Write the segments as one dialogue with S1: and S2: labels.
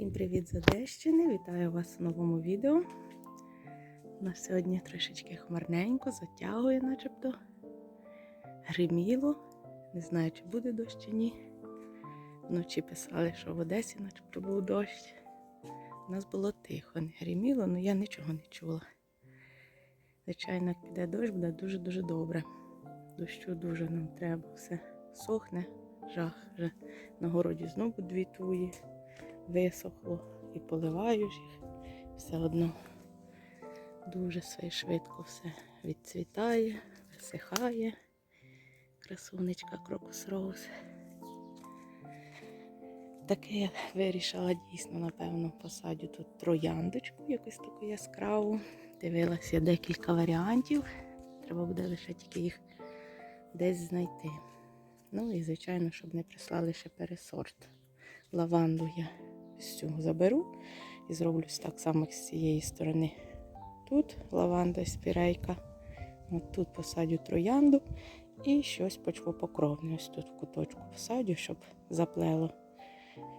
S1: Всім привіт з Одещини! Вітаю вас у новому відео. У нас сьогодні трішечки хмарненько, затягує начебто. Гриміло. Не знаю, чи буде дощ чи ні. Вночі писали, що в Одесі начебто був дощ. У нас було тихо, не гриміло, але я нічого не чула. Звичайно, піде дощ, буде дуже-дуже добре. Дощу дуже нам треба. Все сохне, жах. Вже на городі знову дві туї висохло і поливаю ж їх. Все одно дуже швидко все відцвітає, висихає. Красунечка крокус роуз. Таке я вирішила дійсно, напевно, посадю тут трояндочку, якусь таку яскраву. Дивилася декілька варіантів. Треба буде лише тільки їх десь знайти. Ну і, звичайно, щоб не прислали ще пересорт. Лаванду я цього заберу і зроблю так само з цієї сторони. Тут лаванда спірейка. От тут посадю троянду і щось почвопокровне. Ось тут в куточку посадю, щоб заплело,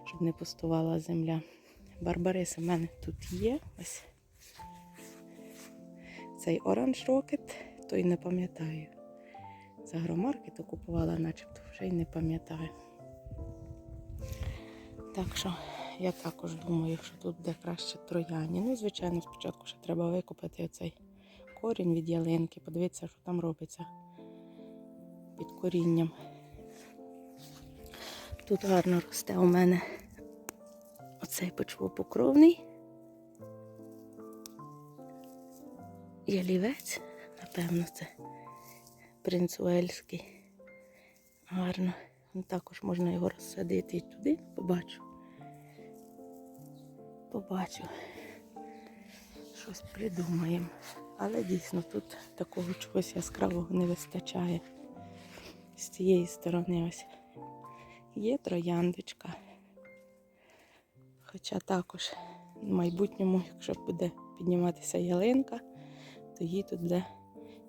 S1: щоб не пустувала земля. Барбарис у мене тут є. Ось цей оранж рокет, то й не пам'ятаю. З агромаркету купувала, начебто вже й не пам'ятаю. Так що я також думаю, що тут буде краще трояні. Ну, звичайно, спочатку ще треба викопати оцей корінь від ялинки, подивитися, що там робиться під корінням. Тут гарно росте у мене оцей почвопокровний. Ялівець, напевно, це принц Уельський. Гарно. Ну, Також можна його розсадити і туди, побачу. Побачу. Щось придумаємо. Але дійсно тут такого чогось яскравого не вистачає. З цієї сторони ось є трояндочка. Хоча також в майбутньому, якщо буде підніматися ялинка, то їй тут буде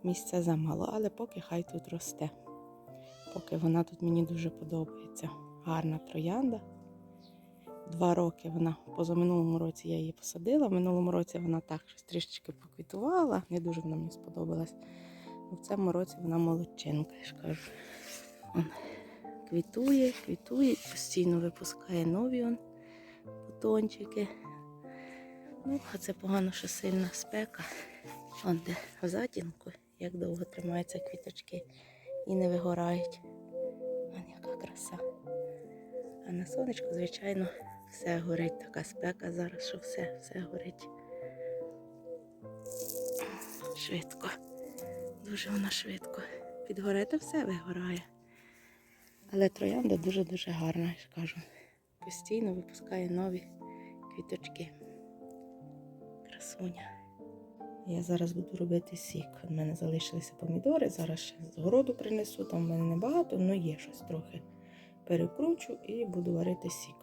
S1: місця замало. Але поки хай тут росте поки вона тут мені дуже подобається. Гарна троянда. Два роки вона позаминулому році я її посадила. В минулому році вона так щось трішечки поквітувала, не дуже вона мені сподобалась. В цьому році вона молодчинка, я ж кажу. Квітує, квітує, постійно випускає нові он, бутончики. Ну, а це погано, що сильна спека. Он де в затінку, як довго тримаються квіточки і не вигорають. Вон яка краса. А на сонечку, звичайно, все горить. Така спека зараз, що все, все горить. Швидко. Дуже вона швидко. Підгорити все вигорає. Але троянда дуже-дуже гарна, я ж кажу. Постійно випускає нові квіточки. Красуня. Я зараз буду робити сік. У мене залишилися помідори. Зараз ще з городу принесу, там в мене небагато, але є щось трохи. Перекручу і буду варити сік.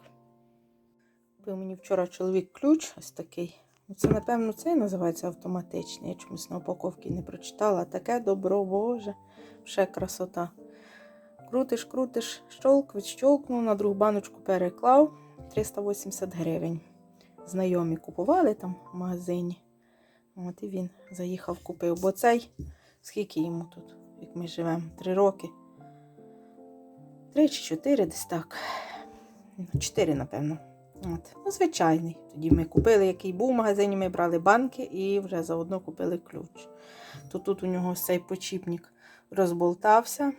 S1: Купив мені вчора чоловік ключ ось такий. Ну, Це, напевно, цей називається автоматичний. Я чомусь на упаковці не прочитала. Таке добро, боже, ще красота. Крутиш, крутиш, щолк, відщолкнув, на другу баночку переклав 380 гривень. Знайомі купували там в магазині. От і він заїхав, купив. Бо цей, скільки йому тут, як ми живемо, три роки. Три чи чотири десь так. Чотири, напевно. От. Ну, звичайний. Тоді ми купили, який був в магазині, ми брали банки і вже заодно купили ключ. То тут у нього цей почіпник розболтався.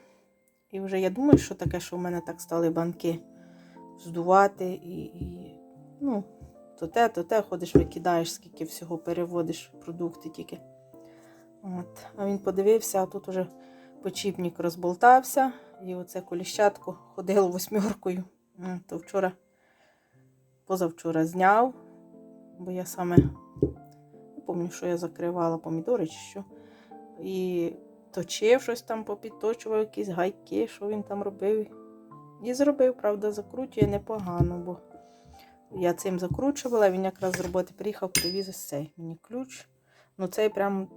S1: І вже я думаю, що таке, що в мене так стали банки здувати і, і ну, то те, то те, ходиш, викидаєш, скільки всього переводиш продукти тільки. От. А він подивився, а тут уже почіпник розболтався, і оце коліщатко ходило восьмеркою. То вчора, позавчора зняв, бо я саме не пам'ятаю, що я закривала помідори чи що. І точив щось там, попідточував якісь гайки, що він там робив. І зробив, правда, закручує непогано, бо я цим закручувала, він якраз з роботи приїхав, привіз ось цей мені ключ. Ну, цей прям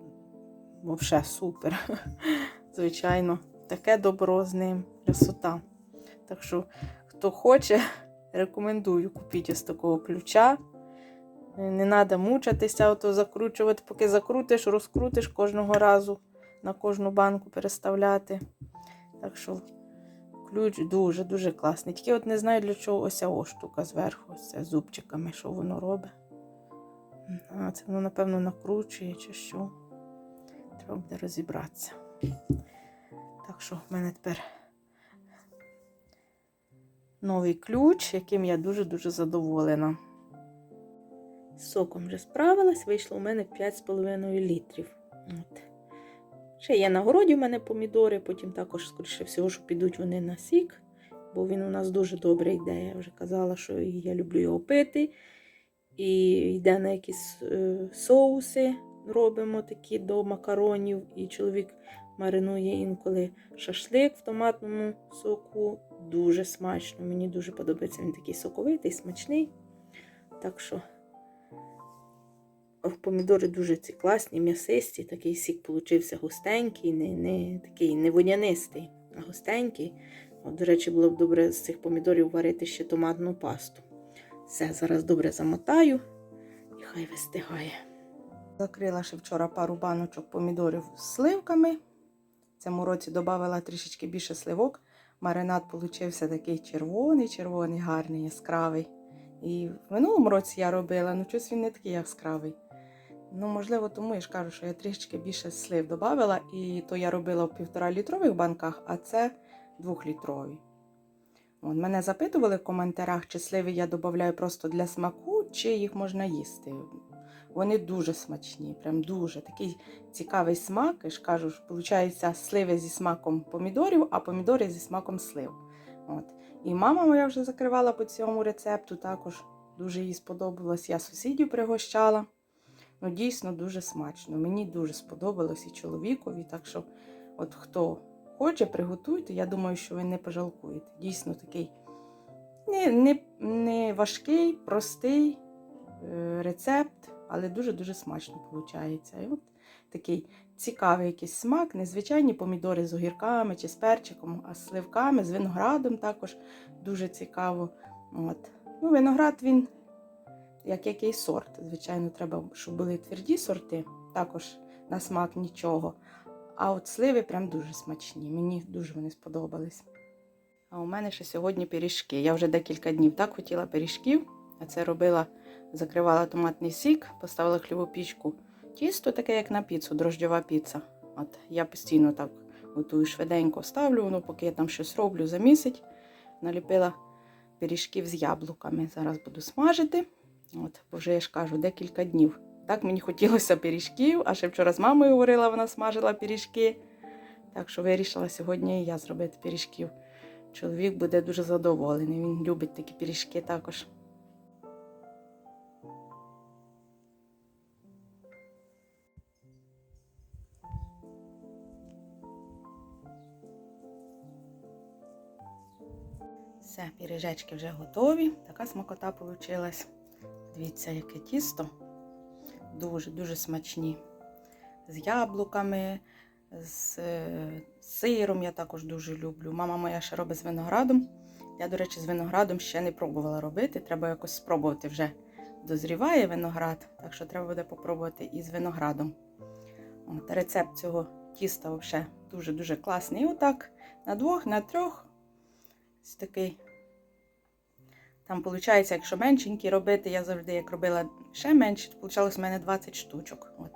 S1: взагалі супер. Звичайно, таке добро з ним, красота. Так що, хто хоче, рекомендую купити ось такого ключа. Не треба мучатися, ото закручувати, поки закрутиш, розкрутиш кожного разу на кожну банку переставляти. Так що ключ дуже-дуже класний. Тільки от не знаю, для чого ось ця штука зверху, ось це зубчиками, що воно робить. А, це воно, напевно, накручує чи що. Треба буде розібратися. Так що в мене тепер новий ключ, яким я дуже-дуже задоволена. З соком вже справилась, вийшло у мене 5,5 літрів. От. Ще є на городі в мене помідори, потім також, скоріше всього, що підуть вони на сік, бо він у нас дуже добре йде. Я вже казала, що я люблю його пити. І йде на якісь е, соуси, робимо такі до макаронів. І чоловік маринує інколи шашлик в томатному соку. Дуже смачно. Мені дуже подобається. Він такий соковитий, смачний. Так що помідори дуже ці класні, м'ясисті. Такий сік получився густенький, не, не такий не водянистий, а густенький. От, до речі, було б добре з цих помідорів варити ще томатну пасту. Все, зараз добре замотаю і хай вистигає. Закрила ще вчора пару баночок помідорів з сливками. В цьому році додала трішечки більше сливок. Маринад получився такий червоний, червоний, гарний, яскравий. І в минулому році я робила, ну щось він не такий яскравий. Ну, можливо, тому я ж кажу, що я трішечки більше слив додала, і то я робила в півтора літрових банках, а це двохлітрові. От, мене запитували в коментарях, чи сливи я додаю просто для смаку, чи їх можна їсти. Вони дуже смачні, прям дуже такий цікавий смак. Я ж кажу, виходить, сливи зі смаком помідорів, а помідори зі смаком слив. От. І мама моя вже закривала по цьому рецепту, також дуже їй сподобалось. Я сусідів пригощала. Ну, дійсно дуже смачно. Мені дуже сподобалось і чоловікові. Так що, от хто хоче, приготуйте. Я думаю, що ви не пожалкуєте. Дійсно такий не, не, не важкий, простий е, рецепт, але дуже-дуже смачно виходить. І от такий цікавий якийсь смак, незвичайні помідори з огірками чи з перчиком, а сливками, з виноградом також дуже цікаво. От. Ну, Виноград він як який сорт. Звичайно, треба, щоб були тверді сорти, також на смак нічого. А от сливи прям дуже смачні. Мені дуже вони сподобались. А у мене ще сьогодні пиріжки. Я вже декілька днів так хотіла пиріжків, а це робила, закривала томатний сік, поставила хліву пічку. Тісто таке, як на піцу, дрожджова піца. От Я постійно так готую швиденько ставлю, воно, поки я там щось роблю, замісить. Наліпила пиріжків з яблуками. Зараз буду смажити. От, Бо вже я ж кажу, декілька днів. Так мені хотілося пиріжків, а ще вчора з мамою говорила, вона смажила пиріжки. Так що вирішила сьогодні і я зробити пиріжків. Чоловік буде дуже задоволений. Він любить такі пиріжки також. Все, пиріжечки вже готові. Така смакота вийшла. Дивіться, яке тісто. Дуже-дуже смачні. З яблуками, з е, сиром я також дуже люблю. Мама моя ще робить з виноградом. Я, до речі, з виноградом ще не пробувала робити. Треба якось спробувати вже дозріває виноград, так що треба буде попробувати і з виноградом. От, Рецепт цього тіста взагалі дуже-дуже класний. І отак на двох, на трьох. Ось такий там, виходить, якщо меншенькі робити, я завжди як робила ще менше, то вийшло в мене 20 штучок. От.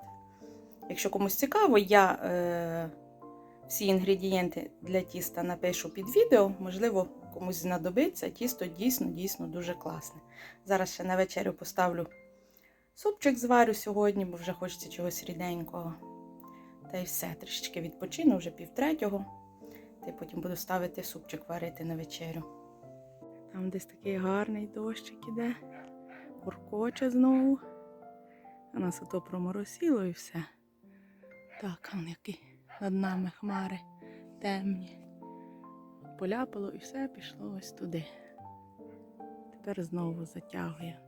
S1: Якщо комусь цікаво, я е, всі інгредієнти для тіста напишу під відео, можливо, комусь знадобиться. Тісто дійсно-дійсно дуже класне. Зараз ще на вечерю поставлю супчик зварю сьогодні, бо вже хочеться чогось ріденького. Та й все, трішечки відпочину, вже півтретього. Та й потім буду ставити супчик варити на вечерю. Там десь такий гарний дощик іде, уркоче знову. У нас ото проморосило і все. Так, он які над нами хмари темні. поляпало і все пішло ось туди. Тепер знову затягує.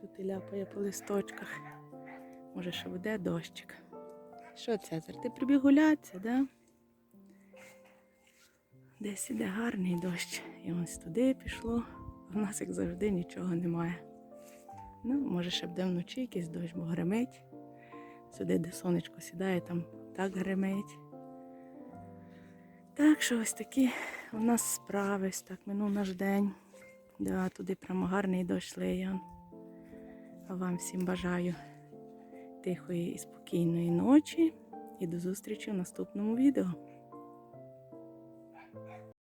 S1: Чути ляпає по листочках. Може, ще буде дощик. Що, Цезар, ти прибіг гулятися, да? Десь іде гарний дощ. І ось туди пішло. В нас, як завжди, нічого немає. Ну, може, ще буде вночі якийсь дощ, бо гримить. Сюди, де сонечко сідає, там так гримить. Так що ось такі у нас справи, ось так минув наш день. Да, туди прямо гарний дощ лиє. А вам всім бажаю тихої і спокійної ночі і до зустрічі в наступному відео.